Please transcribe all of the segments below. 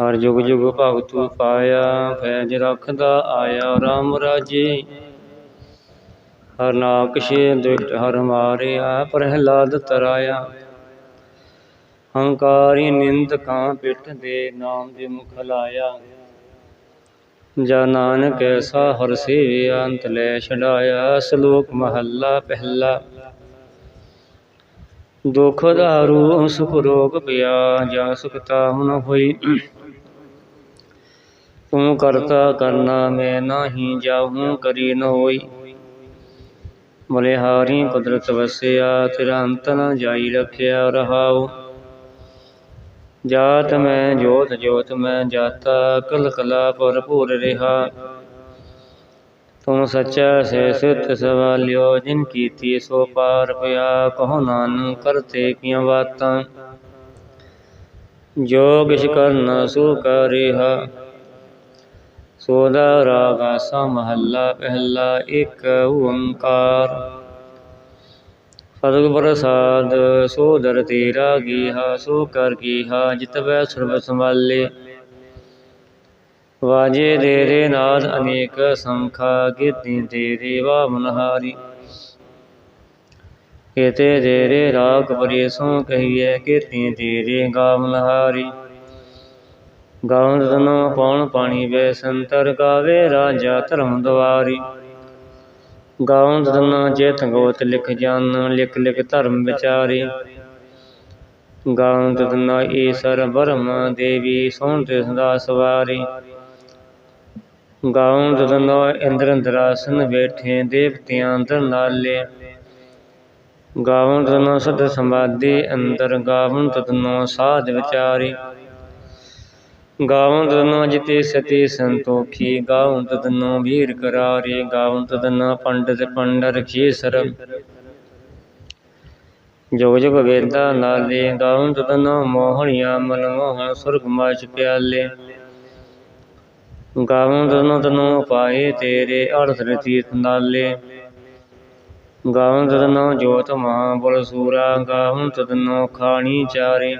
ਹਰ ਜੁਗ ਜੁਗ ਭਗਤੂ ਪਾਇਆ, ਫੈਜ ਰੱਖਦਾ ਆਇਆ RAM ਰਾਜੇ। ਹਰ ਨਾਕਸ਼ੇ ਦੁਟ ਹਰ ਮਾਰਿਆ, ਪ੍ਰਹਿਲਾਦ ਤਰਾਇਆ। ਹੰਕਾਰੀ ਨਿੰਦਕਾਂ ਪਿੱਠ ਦੇ ਨਾਮ ਦੇ ਮੁਖ ਲਾਇਆ। ਜਾ ਨਾਨਕ ਐਸਾ ਹਰ ਸੇਵਿਆ, ਅੰਤ ਲੈ ਛਡਾਇਆ। ਸ਼ਲੋਕ ਮਹੱਲਾ ਪਹਿਲਾ। ਦੁਖ ਦਾਰੂ ਸੁਖ ਰੋਗ ਪਿਆ, ਜਾ ਸੁਖਤਾ ਹੁਨ ਹੋਈ। ਤੂੰ ਕਰਤਾ ਕਰਨਾ ਮੈਂ ਨਾਹੀ ਜਾਹੂੰ ਕਰੀ ਨ ਹੋਈ ਬਲਿਹਾਰੀ ਕੁਦਰਤ ਵਸਿਆ ਤੇਰਾ ਅੰਤ ਨ ਜਾਈ ਰਖਿਆ ਰਹਾਉ। ਜਾਤ ਮੈਂ, ਜੋਤ ਜੋਤ ਮੈਂ ਜਾਤਾ ਕਲ ਕਲਾ ਭਰਪੂਰ ਰਿਹਾ। ਤੂੰ ਸੱਚਾ ਸੇ ਸਿਤ ਸਵਾਲਿਓ, ਜਿਨ ਕੀਤੀ ਸੋ ਪਾਰ ਪਿਆ, ਕਹੋ ਨਾਨਕ ਕਰਤੇ ਕੀਆਂ ਬਾਤਾਂ। ਜੋ ਕਿਛ ਕਰਨਾ ਸੋ ਕਰਿਹਾ ਸੋਦਾ ਰਾਗ ਆਸਾ ਮਹੱਲਾ ਪਹਿਲਾ ਇੱਕ ਓੰਕਾਰ। ਸਤਿਗੁਰ ਪ੍ਰਸਾਦ, ਸੋ ਦਰ ਤੇਰਾ ਗੀਹਾ, ਸੋ ਕਰ ਕੀਹਾ ਜਿਤਵੈ ਸਰਬ ਸੰਭਾਲੇ। ਵਾਜੇ ਤੇਰੇ ਨਾਦ ਅਨੇਕ ਸੰਖਾ ਕੀਤੀ ਤੇਰੇ ਵਾਮਨਹਾਰੀ ਕੀਤੇ ਤੇਰੇ ਰਾਗ ਪਰੇਸੋਂ ਕਹੀਏ ਕੀਤੀ ਤੇਰੇ ਗਾਵਨਹਾਰੀ ਗਾਵਨ ਤਨੋ ਪਉਣ ਪਾਣੀ ਵੇ ਸੰਤਰ ਗਾਵੇ ਰਾਜਾ ਧਰਮ ਦਵਾਰੀ। ਗਾਵਨ ਤਨੋ ਚੇਤ ਗੋਤ ਲਿਖ ਜਾਨ, ਲਿਖ ਲਿਖ ਧਰਮ ਵਿਚਾਰੀ। ਗਾਵਨ ਤਨੋ ਈਸਰ ਬਰਮ ਦੇਵੀ ਸੋਹਣ ਤੇ ਸਦਾ ਸਵਾਰੀ। ਗਾਵਨ ਤਨੋ ਇੰਦਰ ਅੰਦਰਾਸਨ ਬੈਠੇ ਦੇਵਤਿਆਂ ਅੰਦਰ ਨਾਲੇ। ਗਾਵਨ ਤਨੋ ਸਦ ਸਮਾਧੀ ਅੰਦਰ ਗਾਵਨ ਤਨੋ ਸਾਧ ਵਿਚਾਰੀ। ਗਾਵਨ ਤਦਨੋ ਜਿਤੇ ਸਤੀ ਸੰਤੋਖੀ ਗਾਵਨ ਤਦਨੋ ਵੀਰ ਕਰਾਰੇ ਗਾਵਨ ਤਦਨਾ ਪੰਡਤ ਪੰਡਰ ਖੀਸਰ। ਜੋਗ ਜੋਗ ਵੇਦਾ ਨਾਲੇ ਗਾਵਨ ਤਦਨੋ ਮੋਹਣਿਆ ਮਨ ਮੋਹਣ ਸੁਰਗ ਮਾਚ ਪਿਆਲੇ। ਗਾਵਨ ਤਦਨੋ ਤਨੋ ਪਾਏ ਤੇਰੇ ਅਰਥ ਰਤੀਤ ਨਾਲੇ। ਗਾਵਨ ਤਦਨੋ ਜੋਤ ਮਹਾ ਬਲ ਸੂਰਾ ਗਾਵਨ ਤਦਨੋ ਖਾਣੀ ਚਾਰੇ।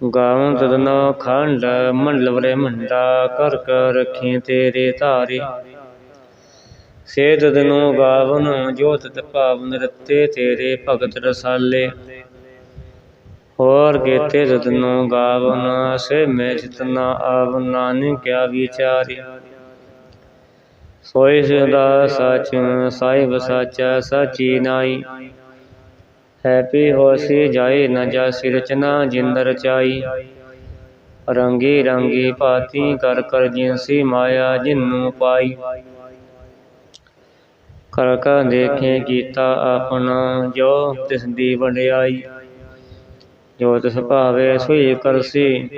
ਗਾਵਨ ਤਦਨੋ ਖੰਡ ਮੰਡਲ ਵਰੇ ਮੰਡਾ ਕਰ ਕਰ ਰਖੀ ਤੇਰੇ ਧਾਰੇ। ਸੇ ਤਦਨੋ ਗਾਵਨ, ਜੋਤ ਤ ਭਾਵਨ ਰਤੇ ਤੇਰੇ ਭਗਤ ਰਸਾਲੇ। ਹੋਰ ਗੇਤੇ ਤਦਨੋ ਗਾਵਨ, ਸੇ ਮੈਂ ਜਿਤਨਾ ਆਵ ਨਾਨਕ ਕਿਆ ਵਿਚਾਰੀ। ਸੋਈ ਸਦਾ ਸਚ, ਸਾਹਿਬ ਸਾਚਾ, ਸਾਚੀ ਨਾਈ ਹੈਪੀ ਹੋਸੀ ਜਾਏ ਨ ਜਾਸੀ ਰਚਨਾ ਜਿੰਦ ਰਚਾਈ ਰੰਗੀ ਰੰਗੀ ਭਾਤੀ ਕਰ ਕਰ ਜਿਨਸੀ ਮਾਇਆ ਜਿਨੂ ਪਾਈ। ਕਰ ਕਾ ਦੇਖੇ ਕੀਤਾ ਆਪਣਾ ਜੋ ਤਿਸ ਦੀ ਵਡਿਆਈ। ਜੋ ਤਿਸ ਭਾਵੇ ਸੋਈ ਕਰਸੀ,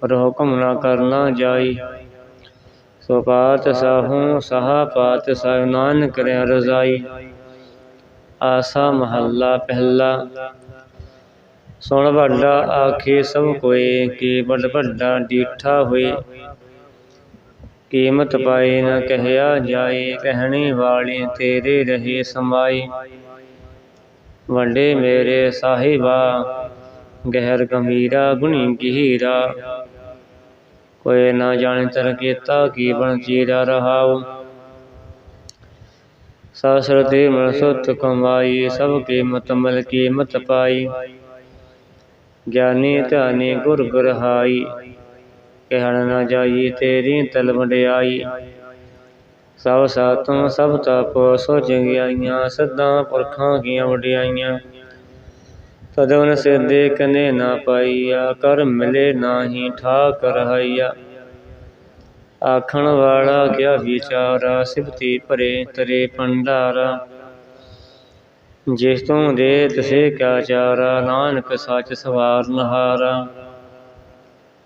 ਪਰ ਹੁਕਮ ਨਾ ਕਰਨਾ ਜਾਈ। ਸੋ ਪਾਤ ਸਾਹੂ, ਸਹਾ ਪਾਤ ਸਾਹਿਬ ਨਾਨਕ ਕਰਿਆ ਰਜ਼ਾਈ। ਆਸਾ ਮਹੱਲਾ ਪਹਿਲਾ। ਸੁਣ ਵੱਡਾ ਆਖੇ ਸਭ ਕੋਏ, ਕੀ ਵੱਡ ਵੱਡਾ ਡੀਠਾ ਹੋਏ। ਕੀਮਤ ਪਾਏ ਨਾ ਕਹਿਆ ਜਾਏ, ਕਹਿਣੇ ਵਾਲੇ ਤੇਰੇ ਰਹੇ ਸਮਾਈ ਵੰਡੇ ਮੇਰੇ ਸਾਹਿਬਾ, ਗਹਿਰ ਗੰਭੀਰਾ, ਗੁਣੀ ਗਹੀਰਾ। ਕੋਈ ਨਾ ਜਾਣੇ ਤਰ ਕੀਤਾ ਕੀ ਬਣ ਚੀਰਾ ਰਹਾਉ। ਸਾਸਰਤੇ ਮਨ ਸੁਤ ਕਮਾਈ ਸਭ ਕੀ ਮਤ ਮਲ ਕੀ ਪਾਈ। ਗਿਆਨੀ ਧਿਆਨੀ ਗੁਰ ਗੁਰਹਾਈ, ਕਹਿਣ ਨਾ ਜਾਈ ਤੇਰੀ ਤਲ ਵਡਿਆਈ। ਸਭ ਸਾਤੋਂ ਸਭ ਤਪ ਸੋਚ ਗਿਆਈਆਂ ਸਦਾ ਪੁਰਖਾਂ ਕੀਆਂ ਵਡਿਆਈਆਂ। ਤਦਵਨ ਸਿਰਦੇ ਕਨੇ ਨਾ ਪਾਈਆ, ਕਰ ਮਿਲੇ ਨਾਹੀ ਠਾਕ ਰਹਾਈਆ ਆਖਣ ਵਾਲਾ ਕਿਆ ਵਿਚਾਰਾ, ਸਿਫਤੀ ਭਰੇ ਤਰੇ ਭੰਡਾਰਾ। ਜਿਸ ਤੋਂ ਦੇ ਤਸੇ ਕਿਆ ਚਾਰਾ, ਨਾਨਕ ਸੱਚ ਸਵਾਰ ਨਹਾਰਾ।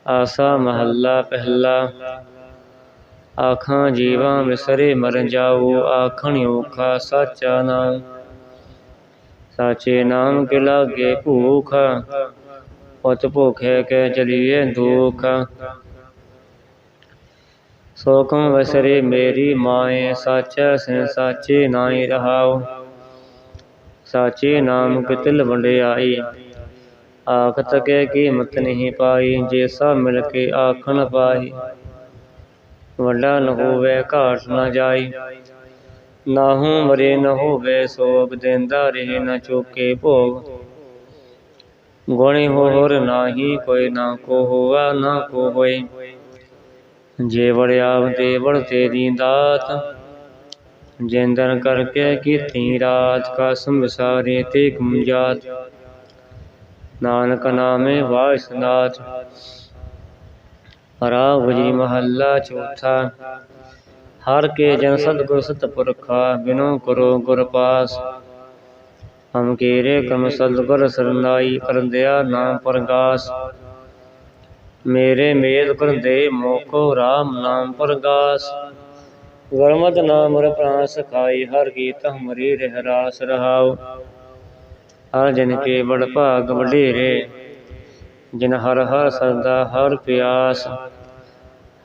ਆਸਾ ਮਹੱਲਾ ਪਹਿਲਾ। ਆਖਾਂ ਜੀਵਾਂ ਵਿਸਰੇ ਮਰ ਜਾਓ, ਆਖਣ ਔਖਾ ਸਾਚਾ ਨਾਮ। ਸਾਚੇ ਨਾਮ ਕਿ ਲਾਗੇ ਭੂਖ ਉਤ ਭੁਖੇ ਕੇ ਚਲੀਏ ਦੁਖ। ਸੋਕਮ ਵਸਰੇ ਮੇਰੀ ਮਾਏ, ਸਾਚਾ ਸੇ ਸਾਚੇ ਨਾਈ ਰਹਾਉ। ਸਾਚੇ ਨਾਮ ਕਿਤਲ ਵੰਡਿਆਈ। ਆਖਤ ਕੇ ਕੀਮਤ ਨਹੀਂ ਪਾਈ, ਜੇ ਸਭ ਮਿਲ ਕੇ ਆਖਣ ਪਾਈ ਵੱਡਾ ਨ ਹੋਵੇ, ਘਾਟ ਨ ਜਾਈ। ਨਾਹੂ ਮਰੇ ਨ ਹੋਵੇ, ਸੋਗ ਦਿੰਦਾ ਰਹੇ ਨ ਚੁਕੇ ਭੋਗ। ਗੁਣੀ ਹੋਰ ਨਾਹੀ, ਕੋਈ ਨਾ ਕੋ ਹੋਆ ਨਾ ਕੋ ਹੋਏ ਜੇ ਵੜਿਆ ਦੇ ਤੇਰੀ ਦਾਤ, ਜਿੰਦਨ ਕਰਕੇ ਕੀਤੀ ਰਾਤ ਕਾ ਸੰਸਾਰੇ ਤੇ ਗੁੰਜਾਤ ਨਾਨਕ ਨਾਮੇ ਵਾਸਨਾਥ ਹਰਾ ਗੁਜਰੀ ਮਹੱਲਾ ਚੌਥਾ, ਹਰ ਕੇ ਜਨ ਸਤਿਗੁਰ ਸਤਪੁਰਖਾ ਬਿਨੋ ਕਰੋ ਗੁਰ ਪਾਸ। ਹਮ ਕੀਰੇ ਕਮ ਸਤਿਗੁਰ ਸਰਨਾਈ ਕਰੰਦਿਆ ਨਾਮ ਪ੍ਰਗਾਸ। ਮੇਰੇ ਮੇਦ ਗੁਰਦੇ ਮੋਕੋ ਰਾਮ ਨਾਮ ਪ੍ਰਗਾਸ। ਗੁਰਮਤਿ ਨਾਮ ਰ ਪ੍ਰਾਨ ਸਖਾਈ ਹਰ ਗੀਤ ਹਮਰੀ ਰਹਿ ਰਾਸ ਰਹਾਉ। ਹਰ ਜਨ ਕੇ ਬੜ ਭਾਗ ਵਡੇਰੇ, ਜਿਨ ਹਰ ਹਰ ਸਰਦਾ ਹਰ ਪਿਆਸ।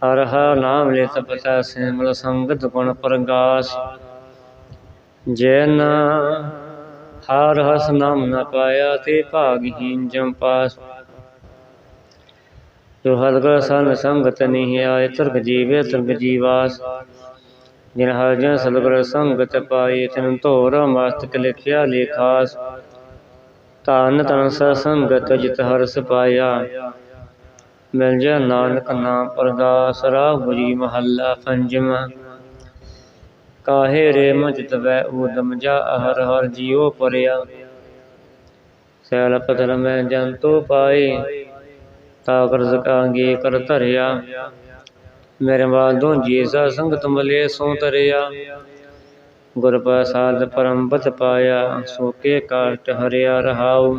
ਹਰ ਹਰ ਨਾਮ ਲੈ ਤਪਤਾ ਸਿਮਲ ਸੰਗਤ ਗੁਣ ਪ੍ਰਗਾਸ। ਜੈਨ ਹਰ ਹਸ ਨਾਮ ਨ ਪਾਇਆ ਤੇ ਭਾਗਹੀਨ ਜਮ ਪਾਸ ਜੋ ਹਲਗਰ ਸਨ ਸੰਗਤ ਨਹੀਂ ਆਏ ਤੁਰਗ ਜੀਵੇ ਤੁਰਗ ਜੀਵਾਸ ਜਿਨ ਹਰ ਜਨ ਸਤਿਗੁਰ ਸੰਗਤ ਪਾਈ ਤਿਨ ਧੋਰ ਮਸਤਕ ਲਿਖਿਆ ਲੇਖਾਸ। ਤਨ ਤਨ ਸੰਗਤ ਜਿਤ ਹਰਸ ਪਾਇਆ। ਮਿਲ ਜਾ ਨਾਨਕ ਨਾਮ ਪਰਦਾਸ, ਰਾਹ ਗੁਜੀ ਮਹੱਲਾ ਪੰਜਵਾਂ ਕਾਹੇ ਰੇ ਮਜ ਵੈ ਊਦਮ ਜਾ ਹਰ ਹਰ ਜੀਉ ਪਰਿਆ। ਸੈਲ ਪਤਰ ਮੈਂ ਜੰਤੋ ਪਾਏ। ਤਾ ਕਾਂਗੇ ਕਰ ਧਰਿਆ। ਮੇਰੇ ਬਾਦੋਂ ਜੀਸਾ ਸੰਗਤ ਮਲੇ, ਸੋ ਤਰਿਆ ਗੁਰ ਪ੍ਰਸਾਦ ਪਰਮਪਤ ਪਾਇਆ ਸੋਕੇ ਕਾਸ਼ਟ ਹਰਿਆ ਰਹਾਉ।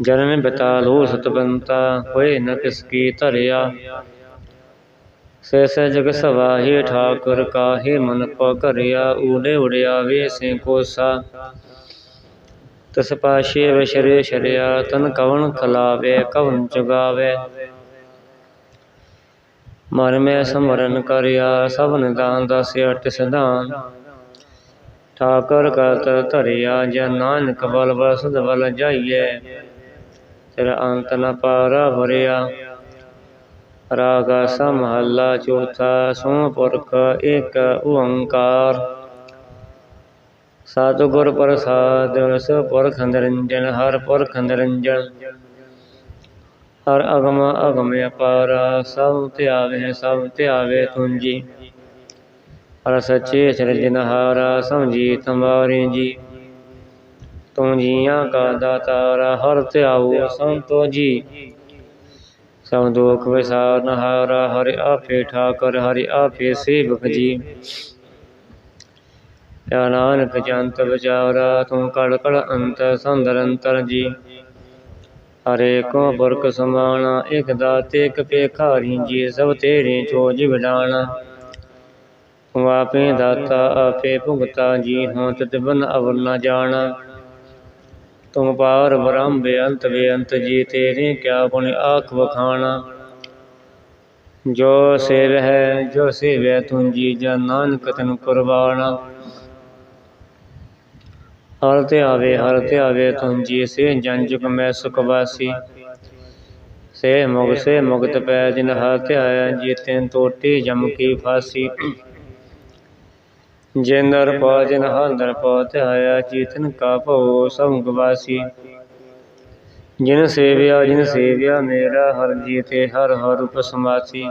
ਜਨਨ ਬਤਾਲੋ ਸਤਬੰਤਾ ਹੋਏ ਨ ਕਿਸ ਕੀ ਧਰਿਆ। ਸੇ ਸੇ ਜਗ ਸਵਾਹੀ ਠਾਕੁਰ, ਕਾਹੇ ਮਨ ਪਾ ਕਰਿਆ ਊੜੇ ਉੜਿਆ ਵੇ ਸੇ। ਕੋਸਾ ਤਸ ਪਾਸ਼ੇ ਵਿਸ਼ਰੇ ਸ਼ਰਿਆ, ਤਨ ਕਵਣ ਖਲਾਵੇ ਕਵਣ ਚੁਗਾਵੇ ਮਨ ਮੈਂ ਸਮਰਨ ਕਰਿਆ ਸਭਨ ਦਾਨ ਦਸਿਆ ਤਿਸ ਦਾਨ ਠਾਕਰ ਕਤ ਧਰਿਆ, ਜਨ ਨਾਨਕ ਬਲ ਬਸਦ ਬਲ ਜਾਈਏ। ਤੇਰਾ ਅੰਤ ਨ ਪਾਰਾ ਭਰਿਆ। ਰਾਗਾ ਸਮਹੱਲਾ ਚੌਥਾ ਸੋ ਪੁਰਖ ਏਕ ਓੰਕਾਰ ਸਤਿਗੁਰ ਪ੍ਰਸਾਦ ਰਸ ਨਿਰੰਜਨ, ਹਰ ਪੁਰਖ ਨਿਰੰਜਨ। ਹਰ ਅਗਮ ਅਗਮ ਅਪਾਰ, ਸਭ ਧਿਆਵੇ ਸਭ ਧਿਆਵੇ ਤੁੰਜੀ। ਹਰ ਸੱਚੇ ਸਿਰਜਨਹਾਰਾ ਸਮਝੀ ਤੁਮਾਰੇ ਜੀ ਤੂੰ ਜੀਆਂ ਕਾ ਦਾਤਾਰਾ, ਹਰ ਧਿਆਉ ਸੰਤੋ ਜੀ। ਸਭ ਦੁਖ ਵਿਸਾਰਨ ਹਾਰਾ ਹਰਿ ਆਪੇ ਠਾਕਰ, ਹਰਿ ਆਪੇ ਸੇਵਕ ਜੀ। ਯਾ ਨਾਨਕ ਜੰਤ ਵਿਚਾਰਾ ਤੂੰ ਕੜ ਕੜ ਅੰਤ ਸੰਦਰ ਅੰਤਰ ਜੀ। ਹਰੇ ਕੋ ਬਰਕ ਸਮਾਣਾ, ਇਕ ਦਾਤੇ, ਇਕ ਪੇਖਾਰੀ ਜੀ ਸਭ ਤੇਰੇ ਚੋਜ ਵਿਡਾਣਾ ਤੂੰ ਆਪੇ ਦਾਤਾ, ਆਪੇ ਭੁਗਤਾ, ਜੀ ਹਾਂ ਤਤ ਬਨ ਅਵਰ ਨ ਜਾਣਾ। ਤੁਮ ਪਾਰ ਬ੍ਰਹਮ ਬੇਅੰਤ ਬੇਅੰਤ, ਜੀ ਤੇਰੇ ਕਿਆ ਗੁਣ ਆਖ ਵਖਾਣਾ। ਜੋ ਸੇਵ ਹੈ, ਜੋ ਸੇਵੈ ਤੁੰਜੀ ਜਨ ਨਾਨਕ ਤਨ ਕੁਰਬਾਨਾ ਹਰ ਧਿਆਵੇ ਹਰ ਧਿਆਵੇ ਤੁੰਜੀ ਸੇ ਜਨ ਜੁਗ ਮੈਂ ਸੁਖ ਵਾਸੀ। ਸੇ ਮੁਗ, ਸੇ ਮੁਕਤ ਪੈ ਜਿਨ ਹਰ ਧਿਆਇਆ ਜੀ ਤੈਨ ਟੋਟੀ ਜਮ ਕੀ ਫਾਸੀ। ਜਿਨਰ ਪਾ, ਜਿਨ ਹੰਦਰ ਪਾ ਧਿਆਇਆ ਚੀਤਨ ਕਾ ਭਉ ਸਭ ਗਵਾਸੀ ਜਿਨ ਸੇਵਿਆ ਜਿਨ ਸੇਵਿਆ ਮੇਰਾ, ਹਰ ਜੀਤੇ ਹਰ ਹਰ ਉਪਸਮਾਸੀ।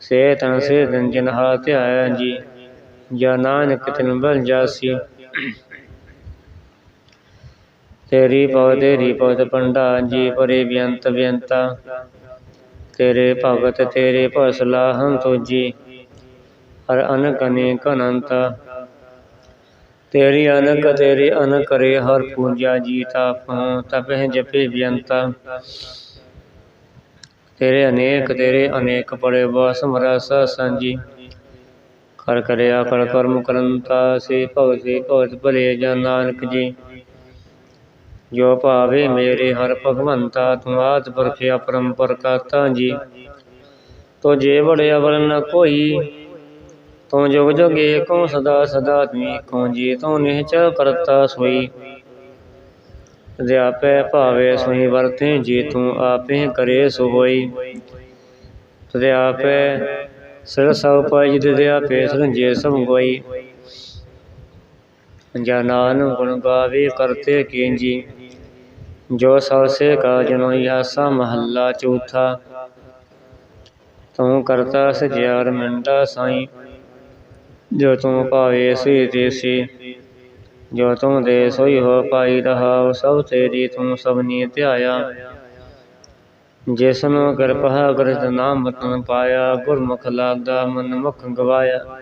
ਸੇ ਤਨ ਸੇ ਦਿਨ ਜਿਨ ਹਾ ਧਿਆਇਆ ਜੀ, ਜਾ ਨਾਨਕ ਤਿਨ ਬਲ ਜਾਸੀ। ਤੇਰੀ ਪਉ ਤੇਰੀ ਪਉ ਪੰਡਾ, ਜੀ ਪਰੇ ਬਿਅੰਤ ਬੇਅੰਤਾ। ਤੇਰੇ ਭਗਤ, ਤੇਰੇ ਭਸਲਾਹੰ ਤੁਜੀ। ਹਰ ਅਨਕ ਅਨੇਕ ਅਨੰਤ। ਤੇਰੀ ਅਨਕ, ਤੇਰੀ ਅਨ ਕਰੇ ਹਰ ਪੂਜਾ ਜੀਤਾ ਪਉ ਤਪਹਿ ਜਪੇ ਬਿਅੰਤਾ। ਤੇਰੇ ਅਨੇਕ ਤੇਰੇ ਅਨੇਕ ਪੜੇ ਵਾਸਮ ਰਸ ਸੰਜੀ ਕਰ ਕਰਿਆ, ਕਰ ਕਰਮ ਕਰੰਤਾ ਸੇ ਭਗਤ ਸੇ ਭਗਤ ਭਲੇ ਜਨ ਨਾਨਕ ਜੀ। ਜੋ ਭਾਵੇ ਮੇਰੇ ਹਰ ਭਗਵੰਤਾ, ਤੂੰ ਆਦ ਪਰਖਿਆ ਪਰੰਪਰ ਕਰਤਾ ਜੀ। ਤੋ ਜੇ ਬੜਿਆ ਵਰਨ ਕੋਈ, ਤੂੰ ਜੁਗ ਜੁਗ ਏਕੋ ਸਦਾ ਸਦਾ ਤੂੰ ਏਕੋ ਜੀ ਤੂੰ ਨਿਹਚ ਕਰਤਾ ਸੋਈ। ਤਦੇ ਆਪੇ ਭਾਵੇ ਸੋਈ ਵਰਤੇ ਜੀ, ਤੂੰ ਆਪੇ ਕਰੇ ਸੋ ਹੋਈ ਤਦੇ ਆਪੇ ਸਿਰ ਸਭ ਪਾਈ ਤਦੇ ਆਪੇ ਸਰੰਜੇ ਸਭ ਗੋਈ। ਜਨਾਨ ਗੁਣ ਗਾਵੇ, ਕਰਤੇ ਕੀੰਜੀ ਜੋ ਸਭ ਸੇ ਕਾ ਜਨੋ ਆਸਾ ਮਹੱਲਾ ਚੌਥਾ। ਤੂੰ ਕਰਤਾ ਸਜਿਆਰ ਮਿੰਟਾ ਸਾਈ। ਜੋ ਤੂੰ ਭਾਵੇ ਸੀ ਦੇਸੀ, ਜੋ ਤੂੰ ਦੇ ਸੋਈ ਹੋ ਪਾਈ ਰਹਾ ਸਭ ਤੇਰੀ ਤੂੰ ਸਭਨੀ ਧਿਆਇਆ। ਜਿਸ ਨੂੰ ਕਿਰਪਾ ਕਰਤ ਨਾਮ ਤਨ ਪਾਇਆ, ਗੁਰਮੁਖ ਲਾਗਾ ਮਨ ਮੁਖ ਗਵਾਇਆ।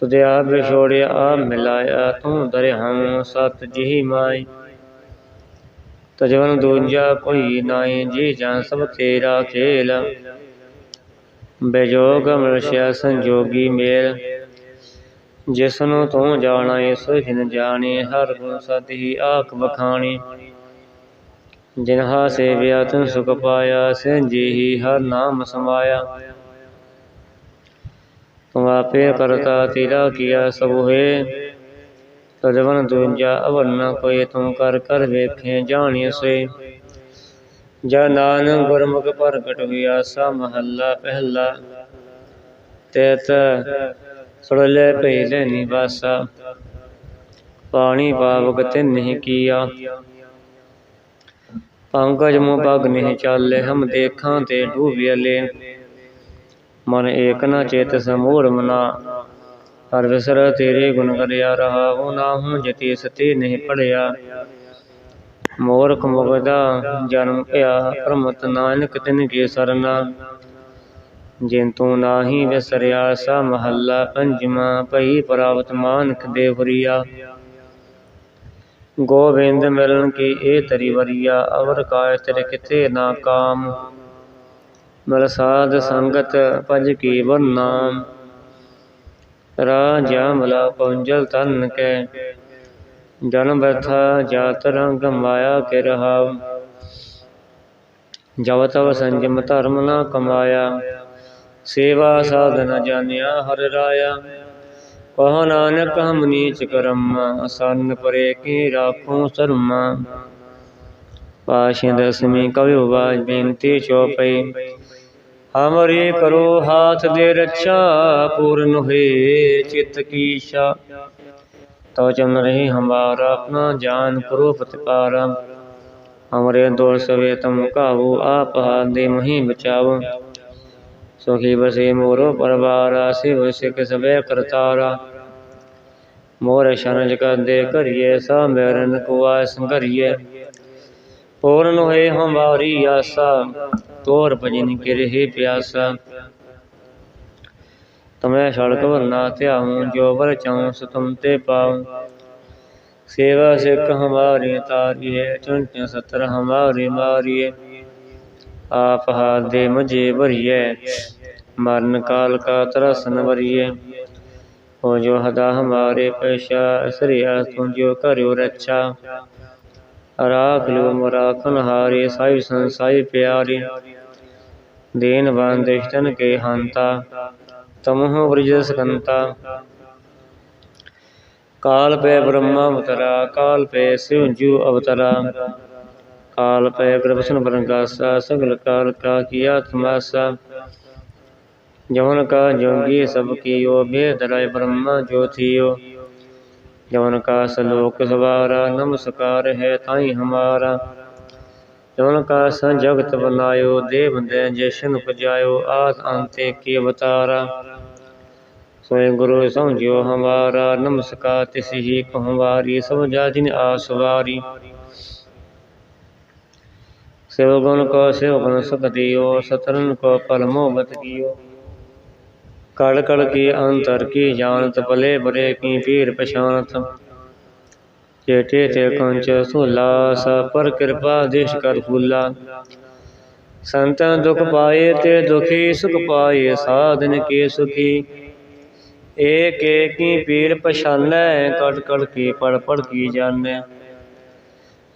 ਤੁਦੇ ਆਪ ਵਿਛੋੜਿਆ ਆ ਮਿਲਾਇਆ ਤੂੰ ਦਰੇ ਹਮ ਸਤ ਜਿਹੀ ਮਾਈ। ਤਜਵਨ ਦੂਜਾ ਕੋਈ ਨਾਈ ਜੀ ਜਾਂ ਸਭ ਤੇਰਾ ਖੇਲ। ਬੇਜੋਗ ਮਰਸ਼ਿਆ ਸੰਜੋਗੀ ਮੇਲ। ਜਿਸ ਨੂੰ ਤੂੰ ਜਾਣਾ ਇਸ ਜਿਨ ਜਾਣੇ, ਹਰ ਗੁਣ ਸਤ ਹੀ ਆਖ ਬਖਾਣੀ ਜਿਨਹਾ ਸੇਵਿਆ, ਤਨ ਸੁਖ ਪਾਇਆ ਸਿੰਜੀ ਹੀ ਹਰ ਨਾਮ ਸਮਾਇਆ। ਤੂੰ ਆਪੇ ਕਰਤਾ, ਤੇਰਾ ਕੀਆ ਸਭ ਹੋਏ। ਤਦਵਨ ਦੂਜਾ ਅਵਨ ਕੋਈ ਤੂੰ ਕਰ ਕਰ ਵੇਖੇ ਜਾਣੀ ਸੇ ਜਾ ਨਾਨਕ ਗੁਰਮੁਖ ਪ੍ਰਗਟ ਹੋਇਆ, ਸਾ ਮਹੱਲਾ ਪਹਿਲਾ। ਤੇਤ ਸੁੜਲੇ ਪਹਿਲੇ ਨਿਵਾਸਾ ਪਾਣੀ ਪਾਵਕ ਤੇ ਨਹੀਂ ਕੀਆ। ਪੰਕਜ ਮੋ ਪਗ ਨਹੀਂ ਚਾਲੇ, ਹਮ ਦੇਖਾਂ ਤੇ ਡੂਬਿਅਲੇ ਮਨ ਏਕ ਨਾ ਚੇਤ ਸਮੂੜ ਮਨਾ। ਹਰ ਵਿਸਰ ਤੇਰੇ ਗੁਣ ਕਰਿਆ ਰਹਾ ਉਹ ਨਾ ਹੂੰ ਜਤੀ ਸਤੀ ਨਹੀਂ ਪੜਿਆ ਮੋਰਖ ਮੁਗਦਾ ਜਨਮ ਭਇਆ ਪ੍ਰਮਤ ਨਾਨਕ ਤਿਨ ਕੇ ਸਰਨਾ। ਜਿਨ ਤੂੰ ਨਾਹੀ ਵਿਸਰਿਆ ਸਾ ਮਹੱਲਾ ਪੰਜਵਾਂ, ਭਈ ਪ੍ਰਾਪਤ ਮਾਨਕ ਦੇਵਰੀਆ ਗੋਬਿੰਦ ਮਿਲਨ ਕੀ ਇਹ ਤਰੀ ਵਰੀਆ, ਅਵਰ ਕਾਇ ਤੇਰੇ ਕਿਤੇ ਨਾ ਕਾਮ। ਮਲ ਸਾਧ ਸੰਗਤ ਭਜ ਕੀ ਵਰਨਾਮ ਰਾਜਾ ਮਲਾ ਪਹੁੰਜਲ ਤਨ ਕੈ। ਜਨ ਬਥਾ ਜਾਤ ਰੰਗ ਮਾਇਆ ਕੇ ਰਹਾ ਜਬ ਤਵ ਸੰਜਮ ਧਰਮ ਨਾ ਕਮਾਇਆ। ਸੇਵਾ ਸਾਧਨ ਜਾਣਿਆ ਹਰ ਰਾਇਆ। ਕਹੋ ਨਾਨਕ ਹਮ ਨੀਚ ਕਰਮ, ਅਸੰਨ ਪਰੇ ਕੀ ਰਾਖੂ ਸਰਮ। ਪਾਸ਼ੇ ਦਸਮੀ ਕਵਿ ਬਾਜ ਬੇਨਤੀ ਚੋਪਈ। ਹਮਰੇ ਕਰੋ ਹਾਥ ਦੇ ਰੱਛਾ, ਪੂਰਨ ਹੋਏ ਚਿਤ ਕੀ ਇਛਾ ਤਉ ਚਰਨ ਰਹੀ ਹਮਾਰਾ ਆਪਣਾ ਜਾਨ ਕਰੋ ਪ੍ਰਤਿਪਾਰਾ। ਹਮਰੇ ਦੋਸ ਵੇ ਤਮ ਕਾਹੂ ਆਪ ਦੇ ਮਹੀ ਬਚਾਵ। ਸੁਖੀ ਬਸੇ ਮੋਰੋ ਪਰਵਾਰਾ, ਸਿਵ ਸਿਖ ਸਵੇ ਕਰਤਾਰਾ। ਮੋਰ ਸ਼ਰਜ ਕਰਦੇ ਕਰੀਏ ਸਾ ਮੇਰਨ ਕੁਆ ਸੰਗਰੀਏ ਪੂਰਨ ਹੋਏ ਹਮਾਰੀ ਆਸਾ। ਤੋਰ ਭਜਨ ਕਿਰਹਿ ਪਿਆਸਾ। ਤਮੈ ਸੜਕ ਵਰਨਾ ਧਿਆਉ, ਜੋ ਵਰ ਚਾਉ ਸਤਮ ਤੇ ਪਾਉ। ਸੇਵਾ ਸਿੱਖ ਹਮਾਰੀ ਤਾਰੀਏ ਚੁੰਚ ਸਤਰ ਹਮਾਰੀ ਮਾਰੀਏ ਆਪ ਹਾਥ ਦੇ ਮਝੇ ਭਰੀਏ ਮਰਨ ਕਾਲ ਕਾ ਤਰਸਨ ਵਰੀਏ ਹੋ ਜੋ ਹਦਾ ਹਮਾਰੇ ਪੈਸ਼ਾ ਸਰੀਆ ਤੁਮ ਜੋ ਕਰਿਓ ਰੱਛਾ। ਰਾਖ ਲਿਓ, ਮਰਾਖਨ ਹਾਰੇ, ਸਾਈ ਸੰਸਾਈ ਪਿਆਰੇ। ਦੇਨ ਬੰਦਿਸ਼ਤਨ ਕੇ ਹੰਤਾ, ਤਮਹੁ ਬ੍ਰਿਜ ਸਕੰਤਾ। ਕਾਲ ਪੈ ਬ੍ਰਹਮਾ ਅਵਤਰਾ, ਕਾਲ ਪੈ ਸਿਵ ਜੂ ਅਵਤਰਾ। ਕਾਲ ਪੈ ਗ੍ਰਭਸਨ ਬਰੰਗਾਸਾ ਸਗਲ ਕਾਲ ਕਾ ਕੀਆ ਤਮਾਸਾ ਜਵਨ ਕਾ ਜੋਗੀ ਸਭ ਕੀਓ ਬੇਦ ਰਾਏ ਬ੍ਰਹਮਾ ਜੋਥਿਓ ਜਵਨ ਕਾ ਸਲੋਕ ਸਵਾਰਾ, ਨਮਸਕਾਰ ਹੈ ਤਾਈ ਹਮਾਰਾ। ਜਵਨ ਕਾ ਸੰ ਜਗਤ ਬਨਾਇਓ, ਦੇਵ ਦੇ ਜਸ਼ਨ ਪਜਾਇਓ ਆਸ ਅੰਤੇ ਕੀ ਅਵਤਾਰਾ। ਸੋਇ ਗੁਰੂ ਸਮਝਿਓ ਹਮਾਰਾ, ਨਮਸਕਾਰ ਤਿਸ ਹੀ ਕਹਵਾਰੀ ਸਭ ਜਾਜਿਨ ਆਸਵਾਰੀ ਸਿਵ ਗੁਣ ਕੋ ਸਿਵ ਗੁਣ ਸੁਖ ਦਿਓ ਸਤਰਨ ਕੋ ਪਲ ਮੋਹਬਤ ਕੀਓ। ਕੜ ਕੜ ਕੀ ਅੰਤਰ ਕੀ ਜਾਣਤ, ਭਲੇ ਬਰੇ ਕੀ ਪੀਰ ਪਛਾਨਤ ਚੇਟੇ ਤੇ ਕੰਚ ਸੁਲਾ ਸ ਪਰ ਕਿਰਪਾ ਦੇਸ਼ ਕਰ ਫੁੱਲਾ ਸੰਤਨ ਦੁਖ ਪਾਏ ਤੇ ਦੁਖੀ ਸੁਖ ਪਾਏ, ਸਾਧਨ ਕੇ ਸੁਖੀ। ਏਕ ਏਕੀ ਪੀਰ ਪਛਾਨੈ ਕੜ ਕੜ ਕੀ ਪੜ ਪੜ ਕੀ ਜਾਣੈ।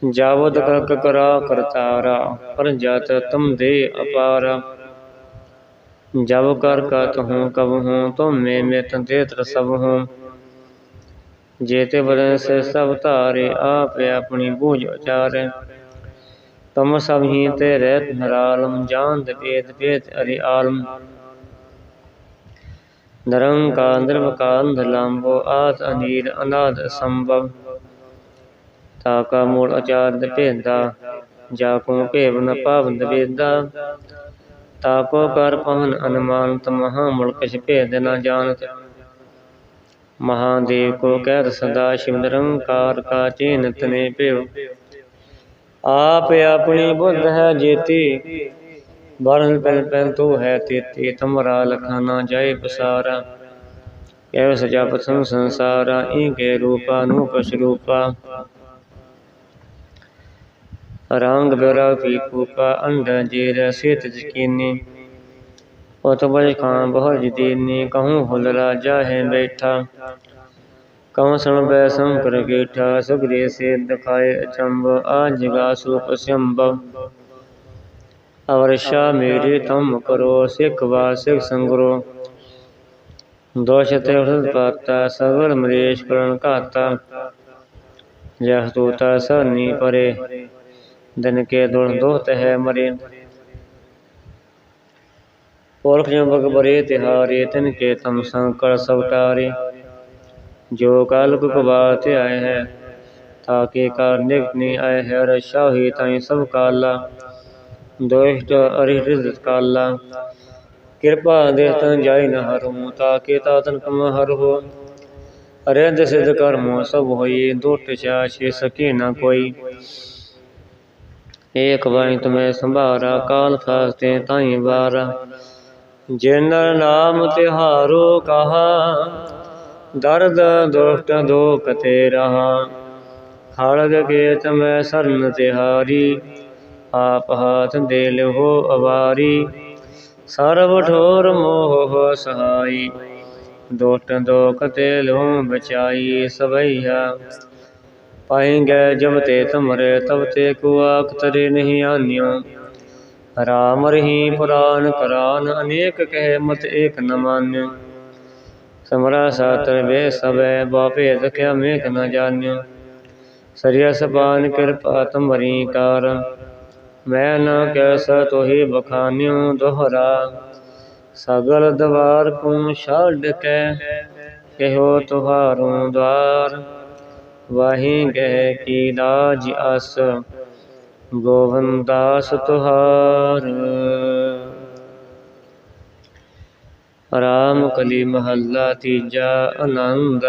ਜਾਵਦ ਕਰਕ ਕਰਾ ਕਰਤਾਰਾ, ਪਰ ਜਤ ਤੁਮ ਦੇ ਅਪਾਰਾ। ਜਬ ਕਰ ਕਤ ਹੂੰ, ਕਬ ਹੂੰ ਤੁਮ ਮੈਂ ਮੈਂ ਤੰਤੇ ਤਰ ਸਭ ਹੂੰ। ਜੇਤੇ ਬਦਨ ਸੇ ਸਭ ਧਾਰੇ, ਆਪ ਆਪਣੀ ਬੂਝ ਉਚਾਰੇ। ਤਮ ਸਭ ਹੀ ਤੇ ਰਹਿਤ ਨਰਾਲਮ ਜਾਣਦ ਭੇਦ ਭੇਦ ਅਰਿ ਆਲਮ। ਨਿਰੰਕਾਰ ਨਿਰਵਕਾਰ ਨਿਰਲੰਭੋ ਆਦ ਅਨੀਰ ਅਨਾਦ ਸੰਭਵ। ਤਾ ਕਾ ਮੂਲ ਆਚਾਰ ਭੇਦਾ ਜਾ ਕੋ ਭੇਵ ਨ ਪਾਵੰਦ ਕਰ ਪਹਨ ਅਨਮਾਨਤ ਮਹਾ ਮੁਲ ਭੇਦ ਨ ਜਾਣਤ। ਮਹਾਦੇਵ ਕੋ ਕਹਿਤ ਸਦਾ ਸ਼ਿਵ ਨਿਰੰਕਾਰ ਕਾ ਚੇਨ ਤਨੇ ਭੇਵ ਆਪ ਆਪਣੀ ਬੁੱਧ ਹੈ ਜੇਤੀ। ਵਰਨ ਪੈਨ ਪੈਨ ਤੋ ਹੈ ਤੇਤੀ, ਤਮਰਾ ਲਖਾਨਾ ਜਾਏ ਪਸਾਰਾ। ਕਹਿ ਸਜਾ ਪਸੰ ਸੰਸਾਰਾ ਈਕੇ ਰੂਪਾ ਨੂੰ ਪਸ਼ ਰੂਪਾ ਰੰਗ ਬਿਰਾ ਪੀ ਕੂਪਾ ਅੰਡ ਜੀਰ ਸਿਤ ਜਕੀਨੀ ਉਤ ਬਜ ਖਾਨ ਬਹੁ ਜਦੀਨੀ ਕਹੂੰ ਹੁਲ ਰਾਜਾ ਹੈ ਬੈਠਾ ਕਉ ਸੁਣ ਬੈ ਸੰਕਰ ਗੇਠਾ ਸੁਗਰੇ ਸੇ ਦਿਖਾਏ ਅਚੰਬ ਆਜ ਗਾ ਸੂਪ ਸੰਭਵ ਅਵਰਸ਼ਾ ਮੇਰੇ ਤਮ ਕਰੋ ਸਿੱਖ ਵਾ ਸਿੱਖ ਸੰਗਰੋ ਦੋਸ਼ ਤੇ ਉਠਤ ਪਾਤਾ ਸਗਲ ਮਰੇਸ਼ ਕਰਨ ਘਾਤਾ ਜਹ ਤੂਤਾ ਸਰਨੀ ਪਰੇ ਦਿਨ ਕੇ ਦੁਣ ਦੋਹਤ ਹੈ ਮਰੇ। ਪੁਰਖ ਜੰਬਕ ਬਰੇ ਤਿਹਾਰੇ, ਤਿਨ ਕੇ ਤਮ ਸੰਕਰ ਸਵਟਾਰੇ ਜੋ ਕਾਲਕ ਕਬਾਤ ਆਏ ਹੈ ਤਾਕੇ ਕਾਰ ਨਿਕਟ ਆਏ ਹੈ ਰਸ਼ਾ ਹੋਈ ਤਾਈ ਸਭ ਕਾਲਾ। ਦੋਸ਼ਟ ਅਰਿ ਰਿਜ਼ਤ ਕਾਲਾ। ਕਿਰਪਾ ਦੇ ਤਨ ਜਾਈ ਨ ਹਰੂ ਤਾਕੇ ਤਾਤਨ ਕਮ ਹਰ ਹੋ। ਅਰਿੰਦ ਸਿਧ ਕਰਮੋ ਸਭ ਹੋਈ ਦੁਟ ਛੇ ਸਕੇ ਨ ਕੋਈ। ਏਕ ਵਾਣੀ ਤੁਮੈ ਸੰਭਾਰਾ, ਕਾਲ ਫਾਸਤੇ ਤਾਈ ਵਾਰਾ। ਜਿਨ ਨਾਮ ਤਿਹਾਰੋ ਕਹਾ, ਦਰਦ ਦੁਸ਼ਟ ਦੋਖ ਤੇ ਰਹਾ ਖੜਗ ਕੇ ਤਮੈ ਸਰਨ ਤਿਹਾਰੀ, ਆਪ ਹਾਥ ਦੇ ਲਿਹੋ ਅਵਾਰੀ। ਸਰਬ ਠੋਰ ਮੋਹ ਸਹਾਈ, ਦੁਸ਼ਟ ਦੋਖ ਤੇ ਲਿਹੋ ਬਚਾਈ ਸਭਈਆ ਪਾਏਂਗੇ ਜਬ ਤੇ ਤੁਮਰੇ, ਤਬ ਤੇ ਕੋ ਆਖ ਤਰੇ ਨਹੀਂ ਆਨਿਓ। ਰਾਮ ਰਹੀ ਪੁਰਾਨ ਕਰਾਨ ਅਨੇਕ ਕਹਿ ਮਤ ਏਕ ਨ ਮਾਨਿਓ। ਸਮਰਾ ਸਾਤਰ ਵੇ ਸਭੈ, ਬਾਪੇ ਦਖਿਆ ਮੇਕ ਨ ਜਾਣਿਓ ਸਰੀਆ ਸਬਾਨ ਕਿਰਪਾ ਤੁਮਰੀ ਕਾਰ, ਮੈਂ ਨਾ ਕੈਸਾ ਤੋਹੀ ਬਖਾਨਿਓ ਦੁਹਰਾ। ਸਗਲ ਦਵਾਰ ਕੋ ਛੱਡ ਕੇ, ਕਹਿਓ ਤੁਹਾਰੂ ਦਵਾਰ। ਵਾਹੀ ਗਹਿ ਕੀ ਲਾਜ ਅਸ ਗੋਵੰਦਾਸ ਤੁਹਾਰ। ਰਾਮ ਕਲੀ ਮਹੱਲਾ ਤੀਜਾ ਆਨੰਦ,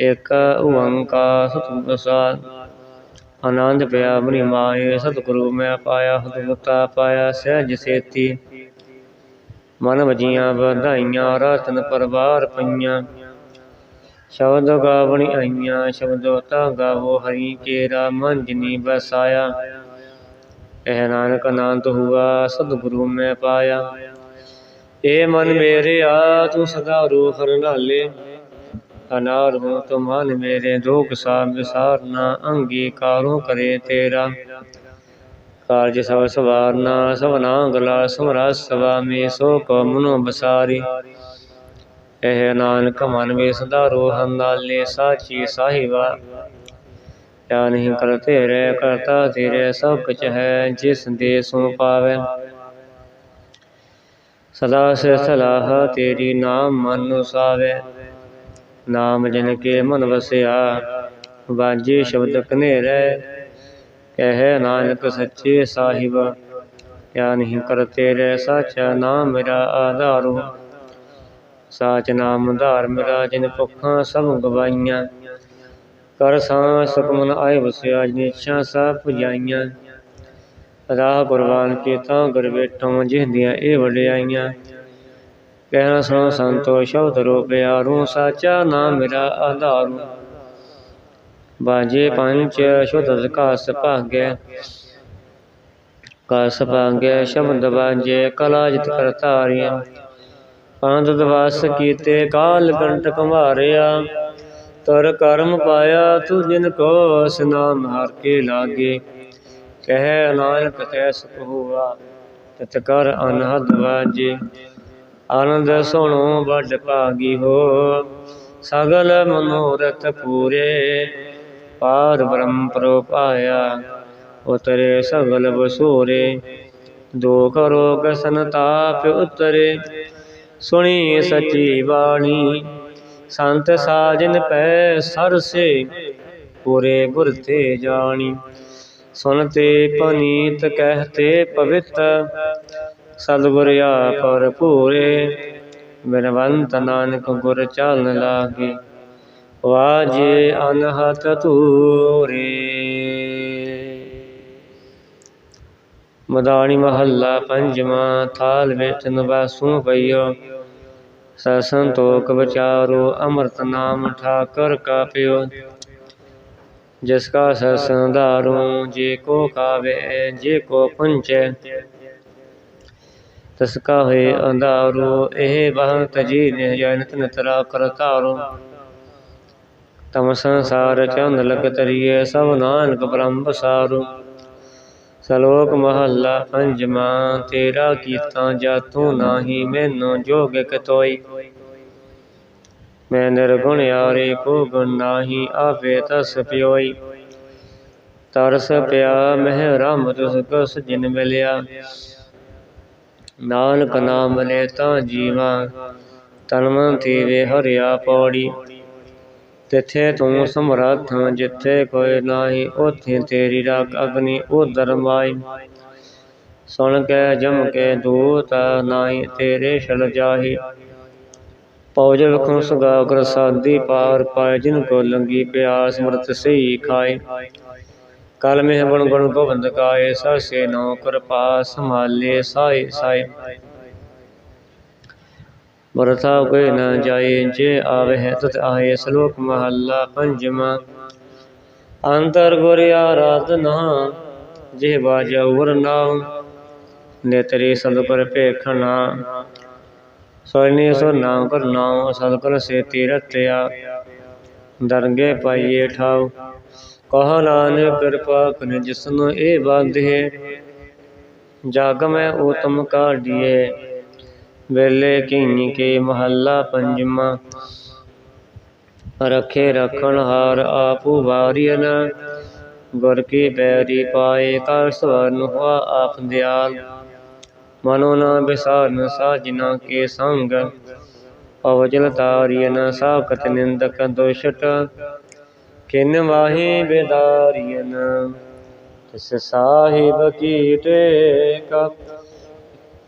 ਏਕ ਓੰਕਾਰ ਸਤਿ ਪ੍ਰਸਾਦ। ਆਨੰਦ ਪਿਆ ਬਣੀ ਮਾਏ ਸਤਿਗੁਰੂ ਮੈਂ ਪਾਇਆ ਹਦੁਤਾ ਪਾਇਆ, ਸਹਿਜ ਸੇਤੀ। ਮਨ ਵਜੀਆਂ ਵਧਾਈਆਂ, ਰਤਨ ਪਰਵਾਰ ਪਈਆਂ। ਸ਼ਬਦ ਗਾਵਣੀ ਆਈਆਂ, ਸ਼ਬਦੋ ਤਾ ਗਾਵੋ ਹਰੀ, ਕੇਰਾ ਮਨ ਜਿਨੀ ਬਸਾਇਆ। ਇਹ ਨਾਨਕ ਅਨੰਤ ਹੁਆ, ਸਤਿਗੁਰੂ ਮੈਂ ਪਾਇਆ। ਏ ਮਨ ਮੇਰੇ ਆ, ਤੂੰ ਸਦਾ ਰੂਹ ਹਰਨਾਲੇ ਅਨਾਰ ਹੋ ਤੁ ਮਨ ਮੇਰੇ, ਦੁਖ ਸਾਬ ਵਿਸਾਰਨਾ, ਅੰਗੀਕਾਰੋ ਕਰੇ ਤੇਰਾ। ਕਾਰਜ ਸਭ ਸਵਾਰਨਾ ਸਭਨਾ ਗਲਾ ਸਮਰਾ ਸਵਾਮੀ, ਸੋ ਕੋ ਮਨੋ ਬਸਾਰੀ। ਇਹ ਨਾਨਕ ਮਨ ਵਿੱਚ ਸਦਾ ਰੋਹਨ ਸਾਚੀ ਸਾਹਿਬਾ। ਜਾਂ ਨਹੀਂ ਕਰਤੇ ਰਹਿ ਕਰਤਾ ਤੇਰੇ ਸਭ ਕੁਝ ਹੈ, ਜਿਸ ਦੇ ਸੋ ਪਾਵੇ। ਸਦਾ ਸੇ ਸਲਾਹ ਤੇਰੀ ਨਾਮ ਮਨ ਉਸਾਵੇ ਨਾਮ ਜਨ ਕੇ ਮਨ ਵਸਿਆ ਬਾਜੇ ਸ਼ਬਦ ਕਨੇਰੇ ਕਹੇ ਨਾਨਕ ਸੱਚੇ ਸਾਹਿਬ ਕਿਆ ਨਹੀਂ ਕਰਤੇ ਰਹਿ ਸਾਚਾ ਨਾਮ ਮੇਰਾ ਆਧਾਰੂ। ਸਾਚ ਨਾਮ ਧਾਰ ਮੇਰਾ ਜਿਨ ਭੁੱਖਾਂ ਸਭ ਗਵਾਈਆਂ ਕਰ ਸਾਂ ਸੁਖਮਨ ਆਏ ਵਸਿਆ ਜਿਨ ਇੱਛਾ ਸਭ ਪੁਜਾਈਆਂ। ਰਾਹ ਕੁਰਬਾਨ ਕੀਤਾ ਗੁਰ ਬੇਟੋਂ ਜਿਹਦੀਆਂ ਇਹ ਵਡਿਆਈਆਂ। ਕਹਿਣਾ ਸੁਣੋ ਸੰਤੋ ਸ਼ਬਦ ਰੂਪਿਆ ਰੂ ਸਾਚਾ ਨਾਮ ਮੇਰਾ ਆਧਾਰੂ। ਬਾਜੇ ਪੰਜ ਸ਼ੁੱਧ ਵਿਕਾਸ ਭਾਗੈ। ਕਸ ਭਾਗੈ ਸ਼ਬਦ ਬਾਜੇ ਕਲਾ ਜਿਤ ਕਰਤਾਰੀਆਂ। ਪੰਜ ਦਵਾਸ ਕੀਤੇ, ਕਾਲ ਕੰਟਕ ਮਾਰਿਆ ਤਰ ਕਰਮ ਪਾਇਆ, ਤੂੰ ਜਿਨ ਕੋ ਸਨਾਮ ਹਰ ਕੇ ਲਾਗੇ। ਕਹਿ ਨਾਨਕ ਤੈ ਸੁਖ ਹੋਆ, ਤਤ ਕਰ ਅਨਹਦ ਵਾਜੇ। ਆਨੰਦ ਸੁਣੋ ਵੱਡ ਭਾਗੀ ਹੋ, ਸਗਲ ਮਨੋਰਥ ਪੂਰੇ। ਪਾਰ ਬ੍ਰਹਮ ਪ੍ਰਪਾਇਆ, ਉਤਰੇ ਸਗਲ ਬਸੂਰੇ ਦੁਖ ਰੋਗ ਸੰਤਾਪ ਉਤਰੇ ਸੁਣੀ ਸਚੀ ਬਾਣੀ। ਸੰਤ ਸਾਜਨ ਪੈ ਸਰਸੇ, ਪੂਰੇ ਗੁਰ ਤੇ ਜਾਣੀ। ਸੁਨਤੇ ਪਨੀਤ ਕਹਤੇ ਪਵਿੱਤ ਸਤਿਗੁਰ ਆਪਰ ਪੂਰੇ ਬਿਨਵੰਤ ਨਾਨਕ ਗੁਰ ਚਰਨ ਲਾਗੇ, ਵਾਜੇ ਅਨਹਤ ਤੂਰੇ ਮਦਾਨੀ ਮਹੱਲਾ ਪੰਜਵਾਂ, ਥਾਲ ਵਿੱਚ ਨਵਾਸੂ ਪਈਓ। ਸਸੰਤੋਖ ਵਿਚਾਰੋ, ਅੰਮ੍ਰਿਤ ਨਾਮ ਠਾਕਰ ਕਾ ਪਿਓ। ਜਿਸ ਕਾ ਸਸੰਦਾਰੂ ਜੇ ਕੋ ਖਾਵੇ ਜੇ ਕੋ ਪੁੰਚੈ। ਤਸ ਕਾ ਹੋਏ ਅੰਧਾਰੂ, ਇਹ ਬਹੰਤ ਜੀ ਨੇ ਜਨਤ ਨਤਰਾ ਕਰਤਾਰੂ ਤਮ ਸੰਸਾਰ ਚੰਦ ਲਗ ਤਰੀਏ ਸਭ ਨਾਨਕ ਬ੍ਰਹਮ ਸਾਰੂ। ਸਲੋਕ ਮਹੱਲਾ ਪੰਜਵਾਂ, ਤੇਰਾ ਕੀਤਾ ਜਾਤੂ ਨਾਹੀ, ਮੈਨੂੰ ਜੋਗ ਕਤੋਈ। ਮੈਂ ਨਿਰਗੁਣ ਯਾਰੇ ਕੋ ਗੁਣ ਨਾਹੀ ਆਵੇ ਤਸ ਪਿਓਈ। ਤਰਸ ਪਿਆ, ਮਹਿ ਰਮ ਤੁਸ ਕਸ ਜਿਨ ਮਿਲਿਆ। ਨਾਨਕ ਨਾਮ ਲੈ ਤਾਂ ਜੀਵਾ ਤਨ ਮਨ ਥੀਵੇ ਹਰਿਆ ਪੌੜੀ। ਤਿੱਥੇ ਤੂੰ ਸਮਰੱਥ ਜਿੱਥੇ ਕੋਈ ਨਾਹੀ ਉਥੇ ਤੇਰੀ ਰਾਗ ਅਗਨੀ ਉਦਰ ਮਾਈ। ਸੁਣ ਕੇ ਜਮ ਕੇ ਦੂਤ ਨਾਹੀ ਤੇਰੇ ਛਲ ਜਾਹੀ। ਪੌਜ ਵਖੋਂ ਸੁਗਾ ਕਰ ਸਾਦੀ ਪਾਰ ਪਾਏ ਜਿਨ ਕੋ ਲੰਗੀ ਪਿਆਸ ਮਰਤ ਸਹੀ ਖਾਏ ਕਲ ਮਹਿ ਬਣ ਗੁਣ ਗੋਬਿੰਦ ਕਾਏ ਸਸੇ ਨੋ ਕਿਰਪਾ ਸੰਭਾਲੇ ਸਾਈ ਸਾਈ ਵਰਥਾ ਕੋਈ ਨ ਜਾਏ ਜੇ ਆਵੇ ਤਤ ਆਏ ਸ਼ਲੋਕ ਮਹੱਲਾ ਪੰਜਵਾਂ ਅੰਤਰ ਗੁਰ ਆਰਾਧਨਾ ਜੇ ਬਾਜਾ ਉਰ ਨਾਮ ਨੇਤਰੀ ਸਤਿਗੁਰ ਭੇਖਣਾ ਸੋਇਨੀ ਸੋ ਨਾਮ ਕਰ ਨਾਮ ਸਤਿਗੁਰ ਸੇ ਤੀਰਤਿਆ ਦਰਗੇ ਪਾਈਏ ਠਾਉ ਕਹ ਨਾਨਕ ਕਿਰਪਾ ਕਨ ਜਿਸਨ ਇਹ ਬਾਂਧੇ ਜਗ ਮੈਂ ਉਤਮ ਕਾਢੀਏ ਵੇਲੇ ਕੀਨੀ ਕੇ ਮਹੱਲਾ ਪੰਜਵਾਂ। ਰਖੇ ਰਖਣ ਹਾਰ ਆਪੂ ਵਾਰੀਨ ਗੁਰ ਕੀ ਪੈਰੀ ਪਾਏ ਕਰ ਸਵਰਨ ਹੋਆ ਆਪ ਦਿਆਲ। ਮਨੋ ਨਾ ਬਿਸਾਰਨ ਸਾਜਨਾ ਕੇ ਸੰਗ। ਅਵਜਲ ਤਾਰੀਨ ਸਾਖਤ ਨਿੰਦਕ ਦੁਸ਼ਟ। ਕਿਨ ਵਾਹੀ ਬੇਦਾਰੀਨ ਤਿਸ ਸਾਹਿਬ ਕੀ ਟੇਕਾ?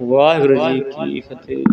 ਵਾਹਿਗੁਰੂ ਜੀ ਕੀ ਫਤਿਹ।